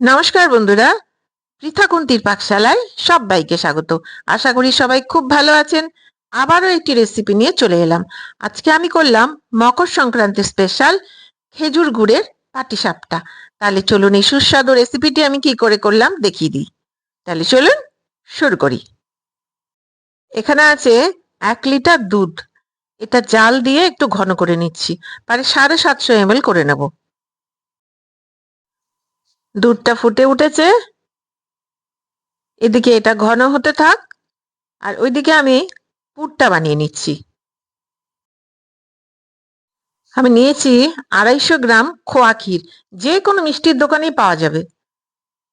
নমস্কার বন্ধুরা, পৃথা কুন্তির পাকশালায় সবাইকে স্বাগত। আশা করি সবাই খুব ভালো আছেন। আবারও একটি রেসিপি নিয়ে চলে এলাম। আজকে আমি করলাম মকর সংক্রান্তি স্পেশাল খেজুর গুড়ের পাটিসাপটা। তাহলে চলুন এই সুস্বাদু রেসিপিটি আমি কি করে করলাম দেখিয়ে দিই। তাহলে চলুন শুরু করি। এখানে আছে এক লিটার দুধ। এটা জাল দিয়ে একটু ঘন করে নিচ্ছি। মানে সাড়ে সাতশো এমএল করে নেব। দুধটা ফুটে উঠেছে। এদিকে এটা ঘন হতে থাক আর ওইদিকে আমি পুরটা বানিয়ে নিচ্ছি। আমি নিয়েছি আড়াইশো গ্রাম খোয়া ক্ষীর। যে কোনো মিষ্টির দোকানেই পাওয়া যাবে।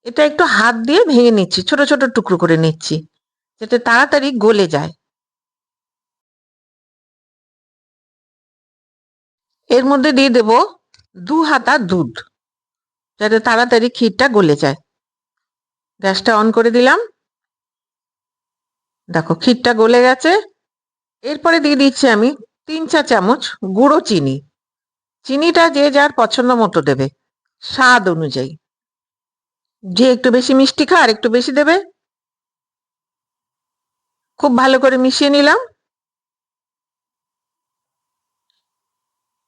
এটা একটু হাত দিয়ে ভেঙে নিচ্ছি, ছোট ছোট টুকরো করে নিচ্ছি, যাতে তাড়াতাড়ি গলে যায়। এর মধ্যে দিয়ে দেব দু হাতা দুধ। যাতে তাড়াতাড়ি ক্ষীরটা গলে যায়। গ্যাসটা অন করে দিলাম। দেখো, ক্ষীরটা গলে গেছে। এরপরে দিয়ে দিচ্ছি আমি তিন চা চামচ গুঁড়ো চিনি। চিনিটা যে যার পছন্দ মতো দেবে, স্বাদ অনুযায়ী। যে একটু বেশি মিষ্টি খা আর একটু বেশি দেবে। খুব ভালো করে মিশিয়ে নিলাম।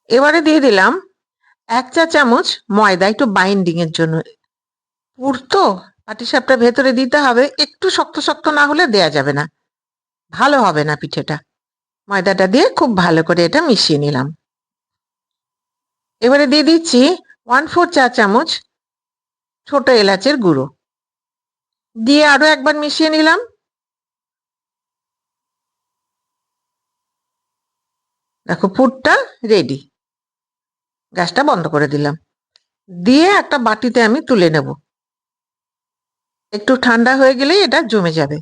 এবারে দিয়ে দিলাম এক চা চামচ ময়দা একটু বাইন্ডিং এর জন্য। পুর তো পাটিসাপটা ভেতরে দিতে হবে, একটু শক্ত শক্ত না হলে দেয়া যাবে না। ভালো হবে না পিঠেটা। ময়দাটা দিয়ে খুব ভালো করে এটা মিশিয়ে নিলাম। এবারে দিয়ে দিচ্ছি ওয়ান ফোর চা চামচ ছোট এলাচের গুঁড়ো। দিয়ে আরও একবার মিশিয়ে নিলাম। দেখো পুরটা রেডি গ্যাসটা বন্ধ করে দিলাম। দিয়ে একটা বাটিতে আমি তুলে নেব। একটু ঠান্ডা হয়ে গেলেই এটা জমে যাবে।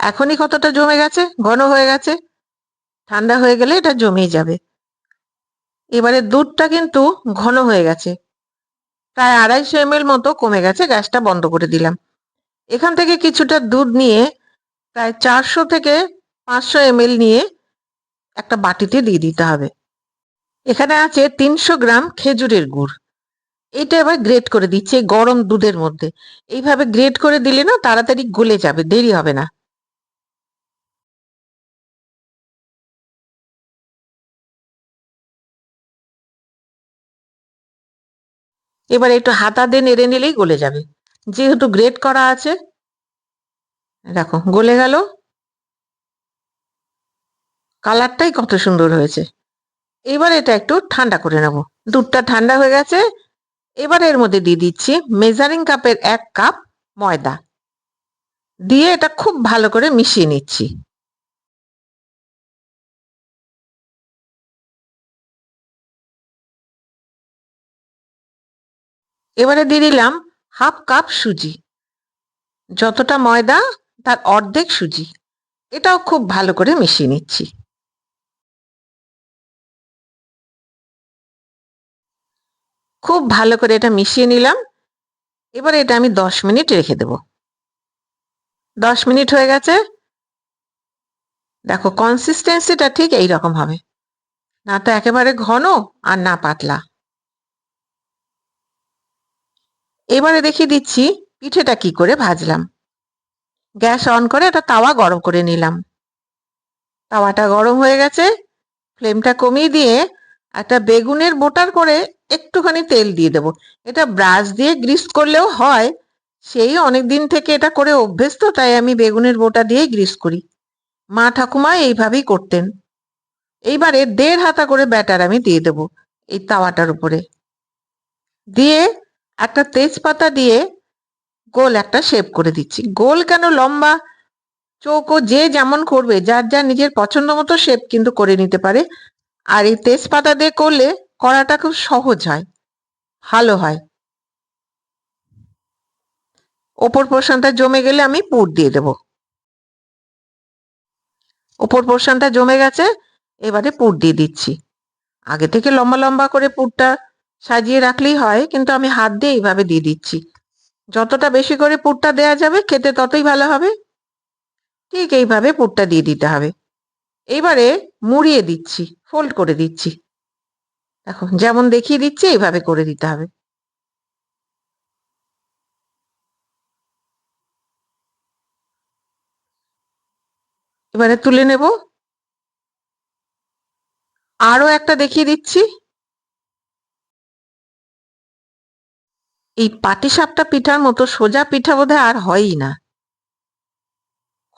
এখনই কতটা জমে গেছে? ঘন হয়ে গেছে। ঠান্ডা হয়ে গেলে এটা জমেই যাবে। এবারে দুধটা কিন্তু ঘন হয়ে গেছে। প্রায় আড়াইশো এম মতো কমে গেছে, গ্যাসটা বন্ধ করে দিলাম। এখান থেকে কিছুটা দুধ নিয়ে প্রায় চারশো থেকে পাঁচশো এম নিয়ে একটা বাটিতে দিয়ে দিতে হবে। এখানে আছে তিনশো গ্রাম খেজুরের গুড়। এটা এবার গ্রেট করে দিচ্ছে গরম দুধের মধ্যে। এইভাবে গ্রেট করে দিলে না তাড়াতাড়ি গলে যাবে, দেরি হবে না। এবার একটু হাতা দিয়ে নেড়ে নিলেই গলে যাবে। যেহেতু গ্রেট করা আছে, দেখো, গলে গেল। কালারটাই কত সুন্দর হয়েছে। এবার এটা একটু ঠান্ডা করে নেব। দুধটা ঠান্ডা হয়ে গেছে। এবার এর মধ্যে দিয়ে দিচ্ছি মেজারিং কাপের এক কাপ ময়দা। দিয়ে এটা খুব ভালো করে মিশিয়ে নিচ্ছি। এবারে দিয়ে দিলাম হাফ কাপ সুজি। যতটা ময়দা, তার অর্ধেক সুজি। এটাও খুব ভালো করে মিশিয়ে নিচ্ছি। খুব ভালো করে এটা মিশিয়ে নিলাম। এবার এটা আমি দশ মিনিট রেখে দেব। দশ মিনিট হয়ে গেছে। দেখো কনসিস্টেন্সিটা ঠিক এই রকম হবে। না তো একেবারে ঘন আর না পাতলা। এবারে দেখিয়ে দিচ্ছি পিঠেটা কি করে ভাজলাম। গ্যাস অন করে একটা তাওয়া গরম করে নিলাম। তাওয়াটা গরম হয়ে গেছে। ফ্লেমটা কমিয়ে দিয়ে একটা বেগুনের বোটার করে একটুখানি তেল দিয়ে দেবো। এটা ব্রাশ দিয়ে গ্রিস করলেও হয়। সেই অনেক দিন থেকে এটা করে অভ্যস্ত, তাই আমি বেগুনের বোটা দিয়েই গ্রিস করি। মা ঠাকুমা এইভাবেই করতেন। এইবারে দেড় হাতা করে ব্যাটার আমি দিয়ে দেব এই তাওয়াটার উপরে। দিয়ে একটা তেজপাতা দিয়ে গোল একটা শেপ করে দিচ্ছি। গোল কেন লম্বা? চৌকো যে যেমন করবে, যার যার নিজের পছন্দ মতো শেপ কিন্তু করে নিতে পারে। আর এই তেজপাতা দিয়ে করলে করাটা খুব সহজ হয়, ভালো হয়। ওপর পোর্শনটা জমে গেলে আমি পুর দিয়ে দেব। ওপর পোর্শনটা জমে গেছে, এবারে পুর দিয়ে দিচ্ছি। আগে থেকে লম্বা লম্বা করে পুরটা সাজিয়ে রাখলেই হয়, কিন্তু আমি হাত দিয়ে এইভাবে দিয়ে দিচ্ছি। যতটা বেশি করে পুরটা দেয়া যাবে, খেতে ততই ভালো হবে। ঠিক এইভাবে পুরটা দিয়ে দিতে হবে। এইবারে মুড়িয়ে দিচ্ছি ফোল্ড করে দিচ্ছি। দেখো, যেমন দেখিয়ে দিচ্ছি, এইভাবে করে দিতে হবে। এবারে তুলে নেব। আরও একটা দেখিয়ে দিচ্ছি। এই পাটিসাপটা পিঠার মতো সোজা পিঠা বোধহয় আর হয়ই না।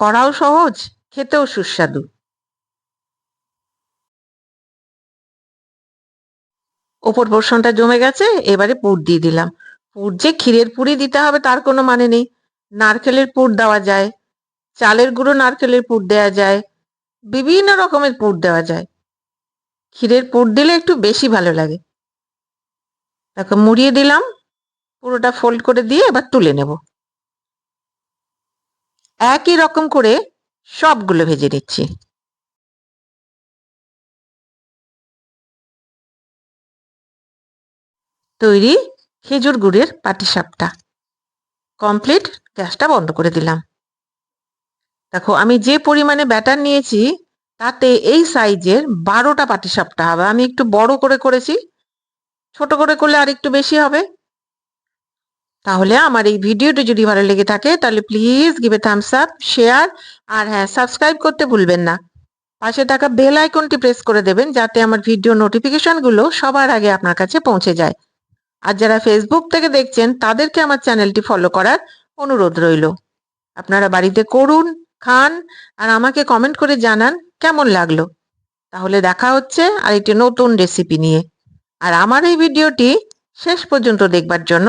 করাও সহজ, খেতেও সুস্বাদু। ওপর পোর্শনটা জমে গেছে, এবারে পুর দিয়ে দিলাম। পুর যে ক্ষীরের পুরি দিতে হবে তার কোনো মানে নেই। নারকেলের পুর দেওয়া যায়, চালের গুঁড়ো নারকেলের পুর দেওয়া যায়, বিভিন্ন রকমের পুর দেওয়া যায়। ক্ষীরের পুর দিলে একটু বেশি ভালো লাগে। দেখো, মুড়িয়ে দিলাম পুরোটা ফোল্ড করে দিয়ে এবার তুলে নেব। একই রকম করে সবগুলো ভেজে নিচ্ছি। তৈরি খেজুর গুড়ের পাটিসাপটা। কমপ্লিট গ্যাসটা বন্ধ করে দিলাম। দেখো, আমি যে পরিমাণে ব্যাটার নিয়েছি, তাতে এই সাইজের বারোটা পাটিসাপটা হবে। আমি একটু বড় করে করেছি, ছোট করে করলে আর একটু বেশি হবে। তাহলে আমার এই ভিডিওটি যদি ভালো লেগে থাকে, তাহলে please give thumbs up share আর হ্যাঁ সাবস্ক্রাইব করতে ভুলবেন না। পাশে থাকা বেল আইকনটি প্রেস করে দেবেন যাতে আমার ভিডিও নোটিফিকেশনগুলো সবার আগে আপনার কাছে পৌঁছে যায়। আর যারা ফেসবুক থেকে দেখছেন, তাদেরকে আমার চ্যানেলটি ফলো করার অনুরোধ রইল। আপনারা বাড়িতে করুন, খান আর আমাকে কমেন্ট করে জানান কেমন লাগল। তাহলে দেখা হচ্ছে আর একটি নতুন রেসিপি নিয়ে। আর আমার এই ভিডিওটি শেষ পর্যন্ত দেখবার জন্য